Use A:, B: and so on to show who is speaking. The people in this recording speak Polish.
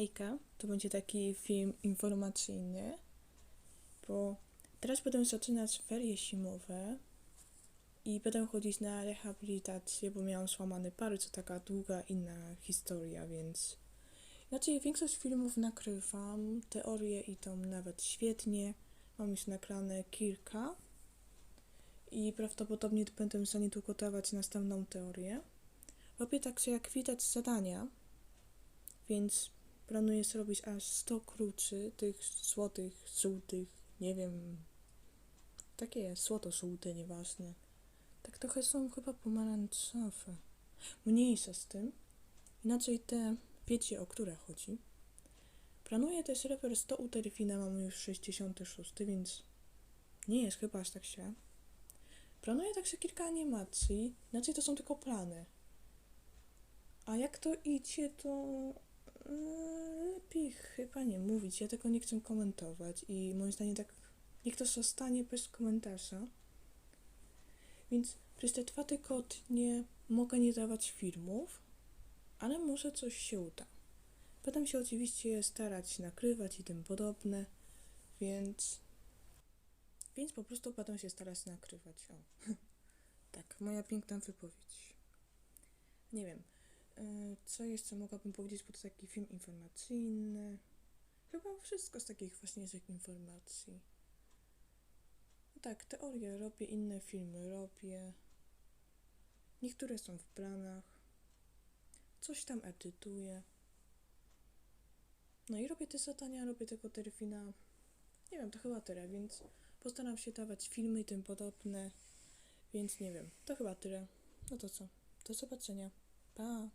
A: Hejka, to będzie taki film informacyjny, bo teraz będę zaczynać ferie zimowe i będę chodzić na rehabilitację, bo miałam złamany palec, taka długa inna historia, więc... Znaczy większość filmów nagrywam, teorie idą nawet świetnie, mam już nagrane kilka i prawdopodobnie będę za niedługo dawać następną teorię. Robię także jak widać zadania, więc planuję zrobić aż 100 kluczy, tych złotych, żółtych, nie wiem, takie złoto-żółte, nieważne. Tak trochę są chyba pomarańczowe. Mniejsza z tym. Inaczej te, wiecie o które chodzi. Planuję też reper 100 u Delfina, mamy już 66, więc nie jest chyba aż tak źle. Planuję także kilka animacji, inaczej to są tylko plany. A jak to idzie, to lepiej chyba nie mówić. Ja tego nie chcę komentować i moim zdaniem tak niech to zostanie bez komentarza. Więc przez te dwa tygodnie mogę nie dawać filmów, ale może coś się uda. Będę się oczywiście starać nagrywać i tym podobne, więc więc po prostu będę się starać nagrywać. O. tak, moja piękna wypowiedź. Nie wiem. E, Co jeszcze mogłabym powiedzieć, bo to taki film informacyjny. Chyba wszystko z takich ważniejszych informacji. No tak, teorie robię, inne filmy robię. Niektóre są w planach. Coś tam edytuję. No i robię te zadania, robię tego delfina. Nie wiem, to chyba tyle, więc postaram się dawać filmy i tym podobne. Więc nie wiem, to chyba tyle. No to co? Do zobaczenia. Pa!